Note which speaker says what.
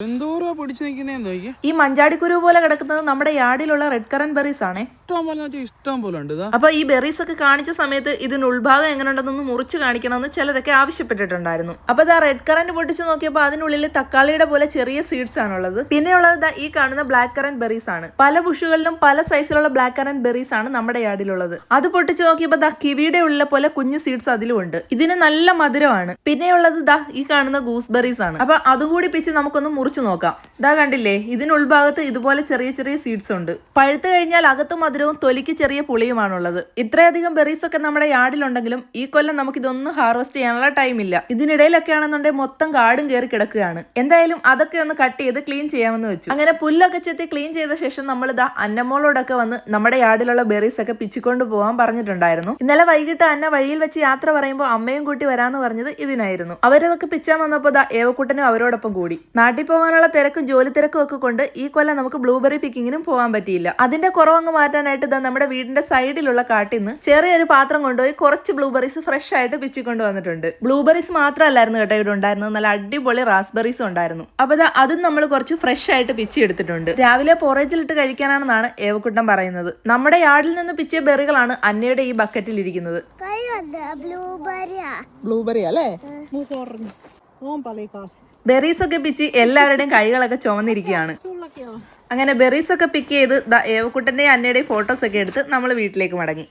Speaker 1: എന്തോരോ പിടിച്ചു നിൽക്കുന്നേ എന്തോ ഈ
Speaker 2: ഈ മഞ്ചാടിക്കുരു പോലെ കിടക്കുന്നത് നമ്മുടെ യാർഡിലുള്ള റെഡ് കറൻ ബെറീസ് ആണേ.
Speaker 1: ഇഷ്ടം പോലെ ഇഷ്ടം പോലെ ഉണ്ട്. ഇതാ.
Speaker 2: അപ്പൊ ഈ ബെറീസ് ഒക്കെ കാണിച്ച സമയത്ത് ഇതിന് ഉൾഭാഗം എങ്ങനെയുണ്ടെന്നൊന്ന് മുറിച്ച് കാണിക്കണമെന്ന് ചിലരൊക്കെ ആവശ്യപ്പെട്ടിട്ടുണ്ടായിരുന്നു. അപ്പൊ ഇതാ റെഡ് കറന്റ് പൊട്ടിച്ച് നോക്കിയപ്പോൾ അതിനുള്ളിൽ തക്കാളിയുടെ പോലെ ചെറിയ സീഡ്സ് ആണുള്ളത്. പിന്നെയുള്ളത് ഈ കാണുന്ന ബ്ലാക്ക് കറന്റ് ബെറീസ് ആണ്. പല ബുഷുകളിലും പല സൈസിലുള്ള ബ്ലാക്ക് കറന്റ് ബെറീസ് ആണ് നമ്മുടെ യാർഡിലുള്ളത്. അത് പൊട്ടിച്ച് നോക്കിയപ്പോൾ ദാ കിവിയുടെ ഉള്ള പോലെ കുഞ്ഞു സീഡ്സ് അതിലും ഉണ്ട്. ഇതിന് നല്ല മധുരമാണ്. പിന്നെയുള്ളത് ദാ ഈ കാണുന്ന ഗൂസ് ബെറീസ് ആണ്. അപ്പൊ അതും കൂടി പിച്ച് നമുക്കൊന്ന് മുറിച്ച് നോക്കാം. ദാ കണ്ടില്ലേ ഇതിന് ഉൾഭാഗത്ത് ഇതുപോലെ ചെറിയ ചെറിയ സീഡ്സ് ഉണ്ട്. പഴുത്തു കഴിഞ്ഞാൽ അകത്ത് മധുരവും തൊലിക്ക് ചെറിയ പുളിയുമാണുള്ളത്. ഇത്രയധികം ബെറീസ് ഒക്കെ നമ്മുടെ യാർഡിലുണ്ടെങ്കിലും ഈ കൊല്ലം നമുക്ക് ഇതൊന്നും ഹാർവെസ്റ്റ് ചെയ്യാനുള്ള ടൈം ഇല്ല. ഇതിനിടയിലൊക്കെ മൊത്തം കാടും കയറി കിടക്കുകയാണ്. എന്തായാലും അതൊക്കെ ഒന്ന് കട്ട് ചെയ്ത് ക്ലീൻ ചെയ്യാമെന്ന് വെച്ചു. അങ്ങനെ പുല്ലൊക്കെ ചെത്തി ക്ലീൻ ചെയ്ത ശേഷം നമ്മൾ ഇതാ അന്നമോളോടൊക്കെ വന്ന് നമ്മുടെ യാർഡിലുള്ള ബെറീസ് ഒക്കെ പിച്ചിക്കൊണ്ട് പോകാൻ പറഞ്ഞിട്ടുണ്ടായിരുന്നു. ഇന്നലെ വൈകിട്ട് അന്ന വഴിയിൽ വെച്ച് യാത്ര പറയുമ്പോൾ അമ്മയും കൂട്ടി വരാന്ന് പറഞ്ഞത് ഇതിനായിരുന്നു. അവരതൊക്കെ പിച്ചാൻ വന്നപ്പോൾ ദാ ഏവക്കുട്ടനും അവരോടൊപ്പം കൂടി. നാട്ടിൽ പോകാനുള്ള തിരക്കും ജോലി തിരക്കും ഒക്കെ കൊണ്ട് ഈ കൊല്ലം നമുക്ക് ബ്ലൂബെറി പിക്കിങ്ങിനും പോകാൻ പറ്റിയില്ല. അതിന്റെ കുറവങ്ങ് മാറ്റാനായിട്ട് ഇതാ നമ്മുടെ വീടിന്റെ സൈഡിലുള്ള കാട്ടിൽ നിന്ന് ചെറിയൊരു പാത്രം കൊണ്ടുപോയി കുറച്ച് ബ്ലൂബെറീസ് ഫ്രഷ് ആയിട്ട് പിച്ചിക്കൊണ്ട് വന്നിട്ടുണ്ട് ബ്ലൂബെറീസ് മാത്രമല്ലായിരുന്നു കേട്ടോ ഇവിടെ ഉണ്ടായിരുന്നത്. നല്ല അടിപൊളി റാസ്ബെറീസും ഉണ്ടായിരുന്നു. അപ്പൊ ദാ അതും നമ്മൾ കുറച്ച് ഫ്രഷ് ആയിട്ട് പിച്ചി എടുത്തിട്ടുണ്ട്. രാവിലെ പൊറേജിലിട്ട് കഴിക്കാനാണെന്നാണ് ഏവക്കുട്ടൻ പറയുന്നത്. നമ്മുടെ യാർഡിൽ നിന്ന് പിച്ചിയ ബെറികളാണ് അന്നയുടെ ഈ ബക്കറ്റിൽ ഇരിക്കുന്നത്.
Speaker 1: ബ്ലൂബെറി അല്ലേ?
Speaker 2: ബെറീസ് ഒക്കെ പിച്ചി എല്ലാവരുടെയും കൈകളൊക്കെ ചുമന്നിരിക്കുകയാണ്. അങ്ങനെ ബെറീസൊക്കെ പിക്ക് ചെയ്ത് ദ ഏവക്കുട്ടന്റെയും അന്നയുടെയും ഫോട്ടോസൊക്കെ എടുത്ത് നമ്മൾ വീട്ടിലേക്ക് മടങ്ങി.